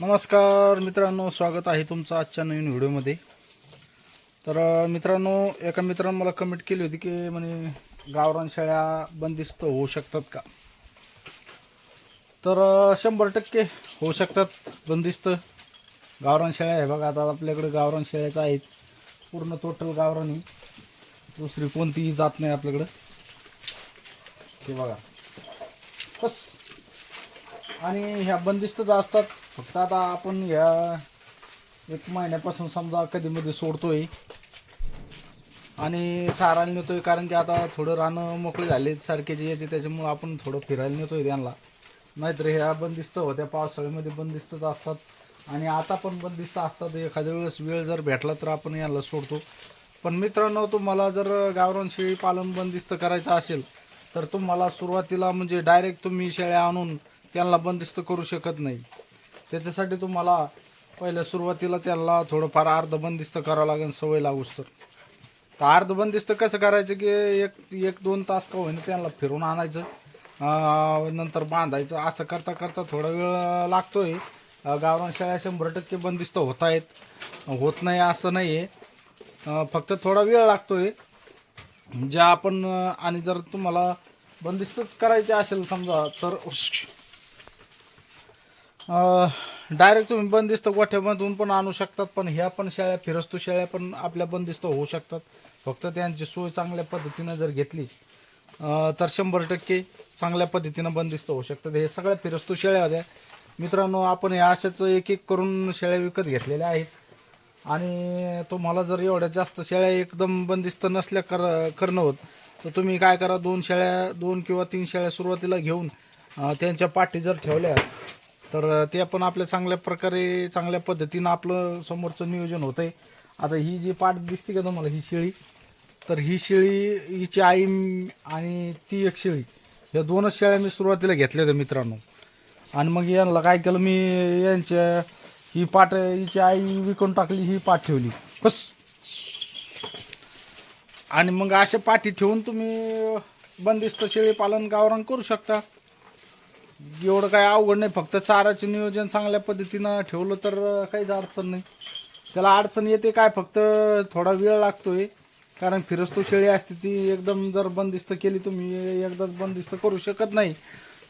नमस्कार मित्रांनो स्वागत आहे तुमचं आजच्या नवीन व्हिडिओमध्ये. तर मित्रांनो एका मित्रानं मला कमेंट केली होती की म्हणे गावरान शेळ्या बंदिस्त होऊ शकतात का? तर शंभर टक्के होऊ शकतात बंदिस्त. गावरान शेळ्या आहे बघा आता आपल्याकडे गावरान शेळ्याच आहेत. पूर्ण टोटल गावरानी दुसरी कोणतीही जात नाही आपल्याकडं. हे बघा. बस. आणि ह्या बंदिस्तच असतात फक्त आता आपण ह्या एक महिन्यापासून समजा कधीमध्ये सोडतोय. आणि चारायला नेतोय कारण की आता थोडं रानं मोकळे झाले सारखेचे याचे त्याच्यामुळं आपण थोडं फिरायला नेतोय त्यांना. नाहीतर ह्या बंदिस्त होत्या पावसाळ्यामध्ये बंदिस्तच असतात. आणि आता पण बंदिस्त असतात एखाद्या वेळेस वेळ जर भेटला तर आपण यांना सोडतो. पण मित्रांनो तुम्हाला जर गावरान शेळी पालन बंदिस्त करायचं असेल तर तुम्हाला सुरुवातीला म्हणजे डायरेक्ट तुम्ही शेळ्या आणून त्यांना बंदिस्त करू शकत नाही. त्याच्यासाठी तुम्हाला पहिल्या सुरुवातीला त्यांना थोडंफार अर्ध बंदिस्त करावं लागेल सवय लागूच तर तर अर्ध बंदिस्त कसं करायचं की एक एक दोन तास का होईना त्यांना फिरून आणायचं नंतर बांधायचं. असं करता करता थोडा वेळ लागतोय. गावरान शाळा शंभर टक्के बंदिस्त होत आहेत. होत नाही असं नाही आहे फक्त थोडा वेळ लागतोय. ज्या आपण आणि जर तुम्हाला बंदिस्तच करायचे असेल समजा तर डायरेक्ट तुम्ही बंदिस्त गोठ्यामधून पण आणू शकतात पण ह्या पण शेळ्या फिरस्तू शेळ्या पण आपल्या बंदिस्त होऊ शकतात. फक्त त्यांची सोय चांगल्या पद्धतीनं जर घेतली तर शंभर टक्के चांगल्या पद्धतीनं बंदिस्त होऊ शकतात. हे सगळ्या फिरस्तू शेळ्या होत्या. मित्रांनो आपण या अशाच एक एक करून शेळ्या विकत घेतलेल्या आहेत. आणि तुम्हाला जर एवढ्या जास्त शेळ्या एकदम बंदिस्त नसल्या कर करणं होत तर तुम्ही काय करा दोन शेळ्या दोन किंवा तीन शेळ्या सुरुवातीला घेऊन त्यांच्या पाठी जर ठेवल्या तर ते पण आपल्या चांगल्या प्रकारे चांगल्या पद्धतीनं आपलं समोरचं नियोजन होतं आहे आता ही जी पाठ दिसते का तुम्हाला ही शेळी? तर ही शेळी हिची आई आणि ती एक शेळी. या दोनच शेळ्या मी सुरुवातीला घेतल्या होत्या मित्रांनो. आणि मग यांना काय केलं मी यांच्या ही पाट हिची आई विकून टाकली ही पाठ ठेवली. बस. आणि मग अशा पाठी ठेवून तुम्ही बंदिस्त शेळी पालन गावरान करू शकता. एवढं काय अवघड नाही. फक्त चाराचे नियोजन चांगल्या पद्धतीनं ठेवलं तर काहीच अडचण नाही. त्याला अडचण येते काय फक्त थोडा वेळ लागतोय. कारण फिरस्तू शेळी असते ती एकदम जर बंदिस्त केली तुम्ही एकदाच बंदिस्त करू शकत नाही.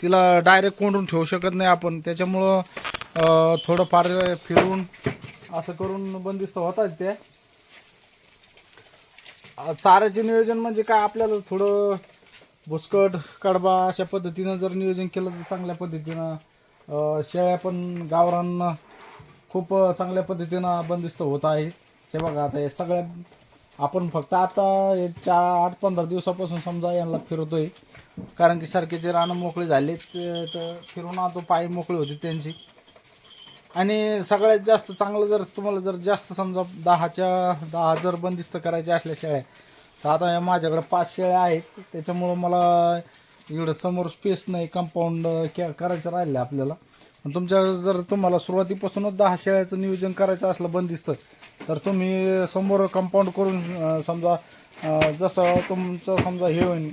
तिला डायरेक्ट कोंडून ठेवू शकत नाही आपण. त्याच्यामुळं थोडंफार फिरून असं करून बंदिस्त होतात त्या. चाराचे चाऱ्याचे नियोजन म्हणजे काय आपल्याला थोडं भुसकट कडबा अशा पद्धतीनं जर नियोजन केलं तर चांगल्या पद्धतीनं शेळ्या पण गावरान खूप चांगल्या पद्धतीनं बंदिस्त होत आहे हे बघा आता हे सगळ्या आपण फक्त आता हे चार आठ पंधरा दिवसापासून समजा यांना फिरवतोय कारण की सारखेचे रानं मोकळे झाले तर फिरून आता पाय मोकळे होते त्यांची. आणि सगळ्यात जास्त चांगलं जर तुम्हाला जर जास्त समजा दहाच्या दहा जर बंदिस्त करायच्या असल्या शेळ्या तर आता या माझ्याकडे पाच शेळ्या आहेत. त्याच्यामुळं मला इकडं समोर स्पेस नाही कंपाऊंड करायचं राहिलं आपल्याला. पण तुमच्या जर तुम्हाला सुरुवातीपासूनच दहा शेळ्याचं नियोजन करायचं असलं बंदिस्त तर तुम्ही समोर कंपाऊंड करून समजा जसं तुमचं समजा हे होईल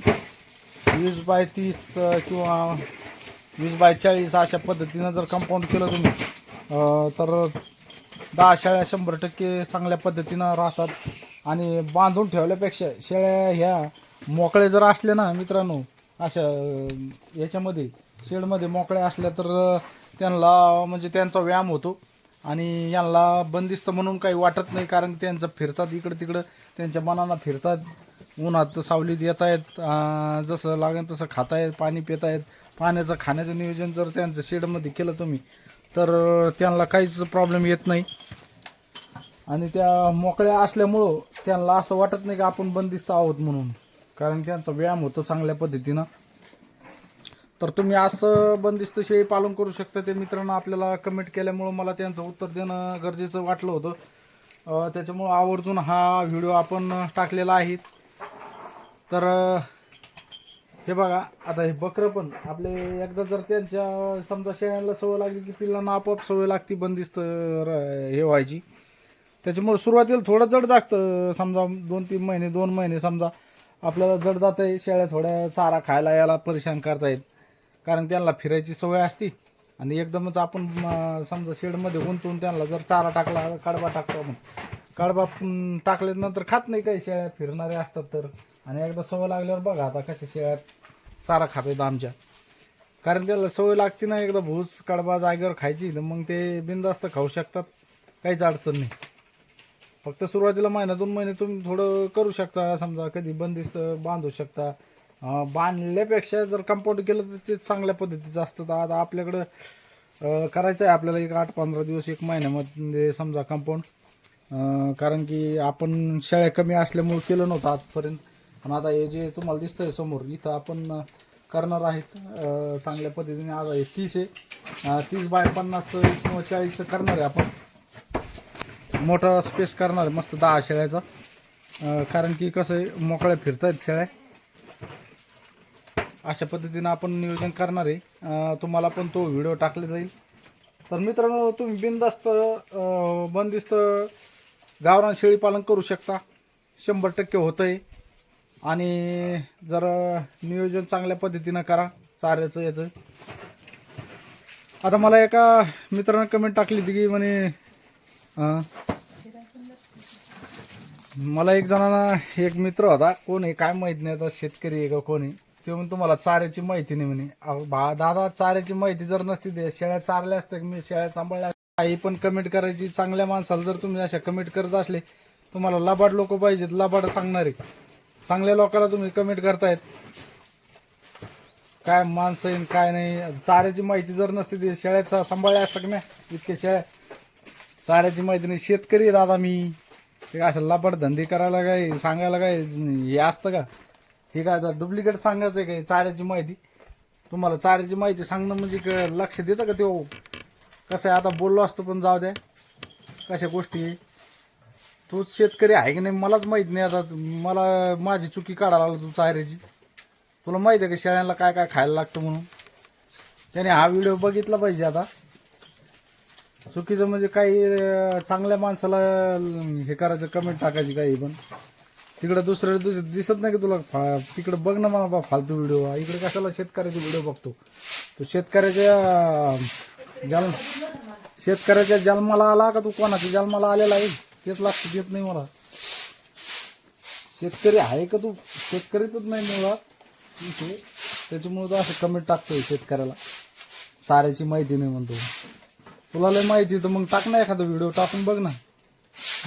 वीस बाय तीस किंवा वीस बाय चाळीस अशा पद्धतीनं जर कंपाऊंड केलं तुम्ही तर दहा शेळ्या शंभर टक्के चांगल्या पद्धतीनं राहतात. आणि बांधून ठेवल्यापेक्षा शेळ्या ह्या मोकळ्या जर असल्या ना मित्रांनो अशा याच्यामध्ये शेडमध्ये मोकळ्या असल्या तर त्यांना म्हणजे त्यांचा व्यायाम होतो. आणि यांना बंदिस्त म्हणून काही वाटत नाही कारण त्यांचं फिरतात इकडं तिकडं त्यांच्या मनाला फिरतात. उन्हात सावलीत येत आहेत जसं लागेल तसं खातायत पाणी पितायत. पाण्याचं खाण्याचं नियोजन जर त्यांचं शेडमध्ये केलं तुम्ही तर त्यांना काहीच प्रॉब्लेम येत नाही. आणि त्या मोकळ्या असल्यामुळं त्यांना असं वाटत नाही की आपण बंदिस्त आहोत म्हणून. कारण त्यांचा व्यायाम होतो चांगल्या पद्धतीनं. तर तुम्ही असं बंदिस्त शेळी पालन करू शकता ते मित्रांनो. आपल्याला कमेंट केल्यामुळं मला त्यांचं उत्तर देणं गरजेचं वाटलं होतं. त्याच्यामुळं आवर्जून हा व्हिडिओ आपण टाकलेला आहे. तर हे बघा आता हे बकरं पण आपले एकदा जर त्यांच्या समजा शेळ्यांना सवय लागली की पिल्लांना आपोआप सवय लागती बंदिस्त र- हे व्हायची. त्याच्यामुळे सुरुवातीला थोडं जड जागतं. समजा दोन तीन महिने दोन महिने समजा आपल्याला जड जात आहे शेळ्या थोड्या चारा खायला यायला परेशान करता येईल. कारण त्यांना फिरायची सवय असती. आणि एकदमच आपण म, समजा शेडमध्ये गुंतवून त्यांना जर चारा टाकला कडबा टाकतो आपण. कडबा टाकल्यानंतर खात नाही काही शेळ्या. फिरणारे असतात तर. आणि एकदा सवय लागल्यावर बघा आता कशा शेळ्या चारा खात आहेत आमच्या. कारण त्याला सवय लागते ना एकदा भूस कडबा जागेवर खायची तर मग ते बिंदास्त खाऊ शकतात. काहीच अडचण नाही. फक्त सुरुवातीला महिना दोन महिने तुम्ही थोडं करू शकता. समजा कधी बंदिस्त बांधू शकता. अं, बांधल्यापेक्षा जर कंपाऊंड केलं तर ते चांगल्या पद्धतीचं असतं. तर आता आपल्याकडं अं, करायचं आहे आपल्याला एक आठ पंधरा दिवस एक महिन्यामध्ये समजा कंपाऊंड कारण की आपण शेळ्या कमी असल्यामुळे केलं नव्हतं आजपर्यंत. पण आता हे जे तुम्हाला दिसतंय समोर इथं आपण अं, करणार आहेत. अं, चांगल्या पद्धतीने आज आहे तीस आहे. अं, तीस बाय पन्नास किंवा चाळीसचं करणार आहे आपण. मोठा स्पेस करणार आहे मस्त दहा शेळ्याचा. कारण की कसं आहे मोकळ्या आहेत शेळ्या. अशा पद्धतीनं आपण नियोजन करणार आहे. तुम्हाला पण तो व्हिडिओ टाकला जाईल. तर मित्रांनो तुम्ही बिनदास्त बंदिस्त गावरान शेळी पालन करू शकता. शंभर टक्के होतं आहे आणि जर नियोजन चांगल्या पद्धतीनं करा चाऱ्याचं याचं. आता मला एका मित्रानं कमेंट टाकली होती की म्हणे मला एक जणांना एक मित्र होता. कोण आहे? काय माहीत नाही आता. शेतकरी आहे का कोण आहे? ते म्हणून तुम्हाला चाऱ्याची माहिती नाही म्हणे. अहो, बा दादा चाऱ्याची माहिती जर नसती दे शेळ्या चारल्या असत्या. की मी शेळ्या सांभाळल्या काही पण कमेंट करायची. चांगल्या माणसाला जर तुम्ही अशा कमेंट करत असले तुम्हाला लबाड लोक पाहिजेत. लबाड सांगणारे. चांगल्या लोकांना तुम्ही कमेंट करतायत. काय माणसं येईन काय नाही. चाऱ्याची माहिती जर नसती दे शेळ्याचा सांभाळल्या असतात ना इतके शेळ्या. चाऱ्याची माहिती नाही. शेतकरी आहे दादा मी. हे काय असं लबाड धंदे करायला काय सांगायला काय हे असतं का? हे काय आता डुप्लिकेट सांगायचं आहे काय चाऱ्याची माहिती. तुम्हाला चाऱ्याची माहिती सांगणं म्हणजे क- लक्ष देतं का ते हो? कसं आहे आता बोललो असतो पण जाऊ द्या. कशा गोष्टी तू तूच शेतकरी आहे की नाही मलाच माहीत नाही आता. मला माझी चुकी काढायला लागलो तू चाऱ्याची. तुला माहिती आहे का शेळ्यांना काय काय खायला लागतं म्हणून? त्याने हा व्हिडिओ बघितला पाहिजे आता. चुकीचं म्हणजे काही अं, चांगल्या माणसाला अं, हे करायचं कमेंट टाकायची काही पण. तिकडं दुसरं दिस दिसत नाही की तुला फा तिकडं बघ ना मला बा फालतू व्हिडिओ इकडे कशाला शेतकऱ्याचे व्हिडिओ बघतो? तो शेतकऱ्याच्या अं, जन्म शेतकऱ्याच्या जन्माला आला का तू कोणाच्या जन्माला आलेला आहे? तेच लक्ष देत नाही मला. शेतकरी आहे का तू? शेतकरीच नाही मुळात. इथे त्याच्यामुळे तो असं कमेंट टाकतोय शेतकऱ्याला. चाऱ्याची माहिती नाही म्हणतो. तुला लय माहिती तर मग टाक ना एखादा व्हिडिओ टाकून बघ ना.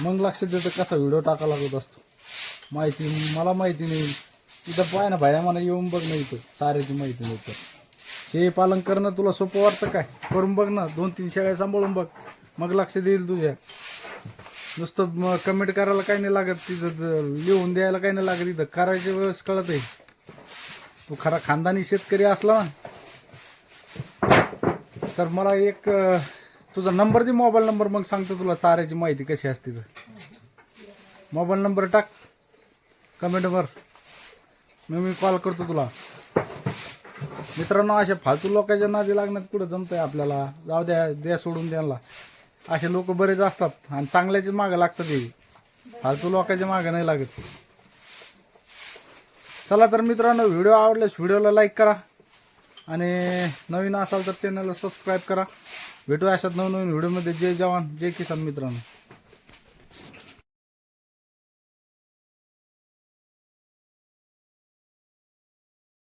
मग लक्ष देतं कसा व्हिडिओ टाका लागत असतो. माहिती मला माहिती नाही. इथं पाय ना भाड्या मला येऊन बघ ना इथं. साऱ्याची माहिती नाही तर. शेळी पालन करणं तुला सोपं वाटतं काय? करून बघ ना दोन तीन शेळ्या सांभाळून बघ. मग लक्ष देईल तुझ्या. नुसतं कमेंट करायला काही नाही लागत तिथं लिहून द्यायला काही नाही लागत इथं करायच्या वेळेस कळत आहे तू खरा खानदानी शेतकरी असला ना. तर मला एक तुझा नंबर दे मोबाईल नंबर मग सांगतो तुला चाऱ्याची माहिती कशी असते तर. मोबाईल नंबर टाक कमेंटवर मग मी कॉल करतो तुला. मित्रांनो अशा फालतू लोकांच्या नादी लागण्यात कुठं जमतंय आपल्याला? जाऊ द्या द्या सोडून द्यायला असे लोक बरेच असतात आणि चांगल्याचे मागं लागतात ते फालतू लोकांच्या मागं नाही लागत. चला तर मित्रांनो व्हिडिओ आवडल्यास व्हिडिओला लाईक करा आणि नवीन असाल तर चॅनलला सबस्क्राईब करा. भेटू अशात नवनवीन व्हिडिओमध्ये. जय जवान जय किसान मित्रांनो.